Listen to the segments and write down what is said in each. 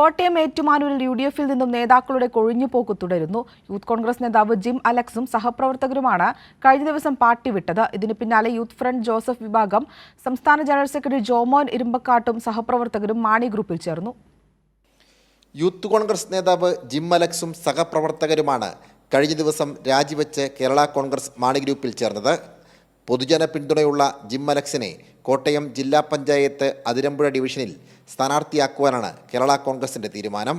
Kottayam ഏറ്റുമാനൂരിൽ U D എഫിൽ നിന്നും നേതാക്കളുടെ കൊഴിഞ്ഞുപോക്ക് തുടരുന്നു. യൂത്ത് കോൺഗ്രസ് നേതാവ് ജിം അലക്സും സഹപ്രവർത്തകരുമാണ് കഴിഞ്ഞ ദിവസം പാർട്ടി വിട്ടത്. ഇതിന് പിന്നാലെ യൂത്ത് ഫ്രണ്ട് ജോസഫ് വിഭാഗം സംസ്ഥാന ജനറൽ സെക്രട്ടറി ജോമോൻ ഇരുമ്പക്കാട്ടും സഹപ്രവർത്തകരും മാണി ഗ്രൂപ്പിൽ ചേർന്നു. യൂത്ത് കോൺഗ്രസ് നേതാവ് ജിം അലക്സും സഹപ്രവർത്തകരുമാണ് കഴിഞ്ഞ ദിവസം രാജിവെച്ച് കേരള കോൺഗ്രസ് മാണി ഗ്രൂപ്പിൽ ചേർന്നത്. പൊതുജന പിന്തുണയുള്ള ജിം അലക്സിനെ കോട്ടയം ജില്ലാ പഞ്ചായത്ത് അതിരമ്പുഴ ഡിവിഷനിൽ സ്ഥാനാർത്ഥിയാക്കുവാനാണ് കേരള കോൺഗ്രസിന്റെ തീരുമാനം.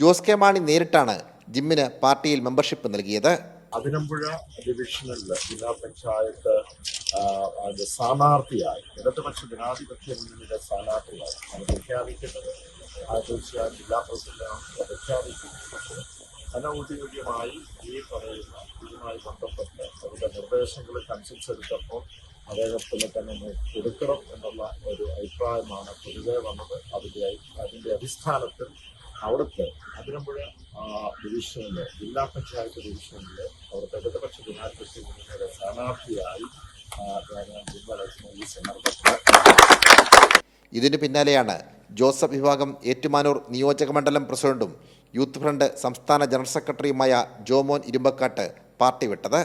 ജോസ് കെ മാണി നേരിട്ടാണ് ജിമ്മിന് പാർട്ടിയിൽ മെമ്പർഷിപ്പ് നൽകിയത്. അതിരമ്പുഴ ഡിവിഷനിൽ ജില്ലാ പഞ്ചായത്ത് സ്ഥാനാർത്ഥിയായി ഇടതുപക്ഷ ജനാധിപത്യ മുന്നണിയുടെ സ്ഥാനാർത്ഥിയായി പ്രഖ്യാപിക്കുന്നത്. ജില്ലാ പ്രസിഡന്റ് പ്രഖ്യാപിക്കുന്നത്. അനൗദ്യോഗികമായി ഈ പറയുന്ന ഇതുമായി ബന്ധപ്പെട്ട് അവരുടെ നിർദ്ദേശങ്ങൾ കൺസൾസ് എടുത്തപ്പോൾ അദ്ദേഹത്തിന് തന്നെ കൊടുക്കണം എന്നുള്ള ഒരു അഭിപ്രായമാണ് പൊതുവെ വന്നത്. അതിന്റെ അതിന്റെ അടിസ്ഥാനത്തിൽ അവിടുത്തെ അതിരമ്പുഴ ഡിവിഷനിലെ ജില്ലാ പഞ്ചായത്ത് ഡിവിഷനിലെ അവിടുത്തെ ഇടതുപക്ഷ ജനാധിപത്യ മുന്നണിയുടെ സ്ഥാനാർത്ഥിയായി ഇതിനു പിന്നാലെയാണ് ജോസഫ് വിഭാഗം ഏറ്റുമാനൂർ നിയോജകമണ്ഡലം പ്രസിഡന്റും യൂത്ത് ഫ്രണ്ട് സംസ്ഥാന ജനറൽ സെക്രട്ടറിയുമായ ജോമോൻ ഇരുമ്പക്കാട്ട് പാർട്ടി വിട്ടത്.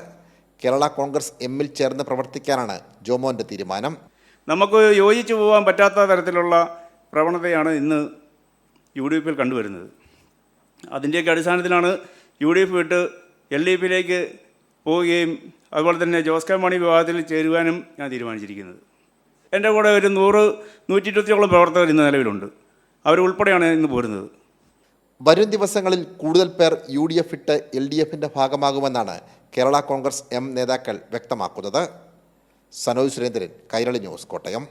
കേരള കോൺഗ്രസ് എമ്മിൽ ചേർന്ന് പ്രവർത്തിക്കാനാണ് ജോമോന്റെ തീരുമാനം. നമുക്ക് യോജിച്ചു പോകാൻ പറ്റാത്ത തരത്തിലുള്ള പ്രവണതയാണ് ഇന്ന് യു ഡി എഫിൽ കണ്ടുവരുന്നത്. അതിന്റെയൊക്കെ അടിസ്ഥാനത്തിലാണ് യു ഡി എഫ് വിട്ട് എൽ ഡി എഫിലേക്ക് പോവുകയും അതുപോലെ തന്നെ ജോസ് കെ മാണി വിഭാഗത്തിൽ ചേരുവാനും ഞാൻ തീരുമാനിച്ചിരിക്കുന്നത്. എന്റെ കൂടെ ഒരു നൂറ് നൂറ്റി ഇരുപത്തിയോളം പ്രവർത്തകർ ഇന്ന് നിലവിലുണ്ട്. അവരുൾപ്പെടെയാണ് ഇന്ന് പോരുന്നത്. വരും ദിവസങ്ങളിൽ കൂടുതൽ പേർ യു ഡി എഫ് ഇട്ട് എൽ ഡി എഫിന്റെ ഭാഗമാകുമെന്നാണ് കേരള കോൺഗ്രസ് എം നേതാക്കൾ വ്യക്തമാക്കുന്നത്. സനോജ് സുരേന്ദ്രൻ കൈരളി ന്യൂസ് കോട്ടയം.